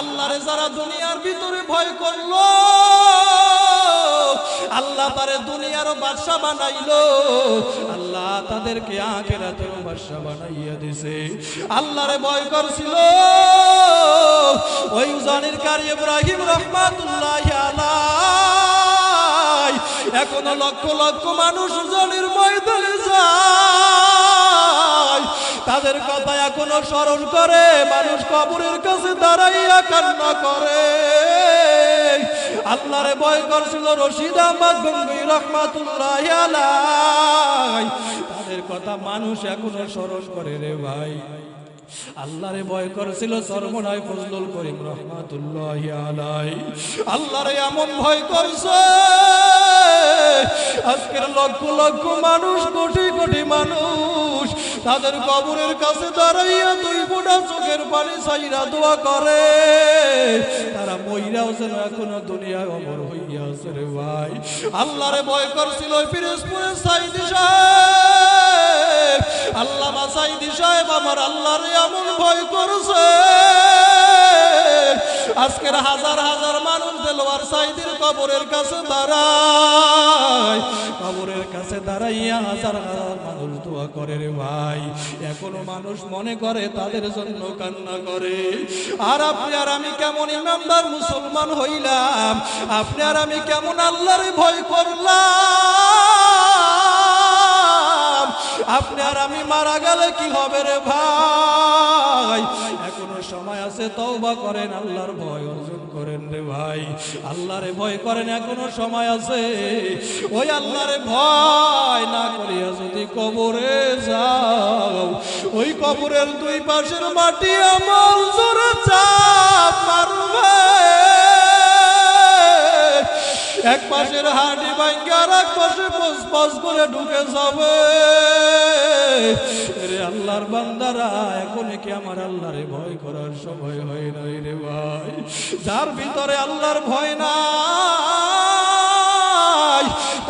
আল্লাহরে যারা দুনিয়ার ভিতরে ভয় করল, আল্লাহ তারে দুনিয়ারও বাদশা বানাইলো, আল্লাহ তাদেরকে আখেরাতেরও বাদশা বানাইয়া দিছে। আল্লাহরে ভয় করছিল, ওই উজানির কারি ইব্রাহিম রহমাতুল্লাহ এখনও লক্ষ লক্ষ মানুষ উজানির ময়দানে তাদের কথা এখনও স্মরণ করে, মানুষ কবরের কাছে দাঁড়াইয়া কান্না করে। আল্লাহরে ভয় করছিল রশিদ আহমদ গঙ্গি রহমাতুল্লাহ তাদের কথা মানুষ এখনও স্মরণ করে রে ভাই। আল্লাহরে ভয় করেছিল সর্বনায় ফজলুল করিম রহমাতুল্লাহ আলাই আল্লাহরে এমন ভয় করছে, আজকের লক্ষ লক্ষ মানুষ, কোটি কোটি মানুষ তাদের কবরের কাছে দাঁড়াইয়া দুই ফোটা চোখের পানি সাইরা দোয়া করে। তারা মহিলাও যেন এখনও দুনিয়া অমর হইয়া আছে রে ভাই। আল্লাহরে ভয় করছিল পিরোজপুরের সাইদি সাহেব। আল্লাহ সাইদি সাহেব আমার আল্লাহরে আজকের হাজার হাজার মানুষ দেলোয়ার সাইদির কবরের কাছে দাঁড়ায়। কবরের কাছে দাঁড়াইয়া হাজার হাজার মানুষ দোয়া করে রে ভাই। এখনও মানুষ মনে করে, তাদের জন্য কান্না করে। আর আপনি আর আমি কেমন ইমানদার মুসলমান হইলাম? আপনি আর আমি কেমন আল্লাহরে ভয় করলাম? আপনি আর আমি মারা গেলে কি হবে রে ভাই? এখনও সময় আছে, তওবা করেন, আল্লাহর ভয় অর্জন করেন রে ভাই। আল্লাহরে ভয় করেন, এখনও সময় আছে। ওই আল্লাহরে ভয় না করিয়া যদি কবরে যাও, ওই কবরের দুই পাশের মাটি আমার এক পাশের হাঁটি ভাঙ্গে আর এক পাশে পস পস করে ঢুকে যাবে। রে আল্লাহর বান্দারা এখন কি আমার আল্লাহরে ভয় করার সময় হয় নাই রে ভাই? যার ভিতরে আল্লাহর ভয় নাই,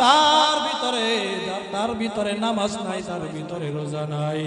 তার ভিতরে তার ভিতরে নামাজ নাই, তার ভিতরে রোজা নাই।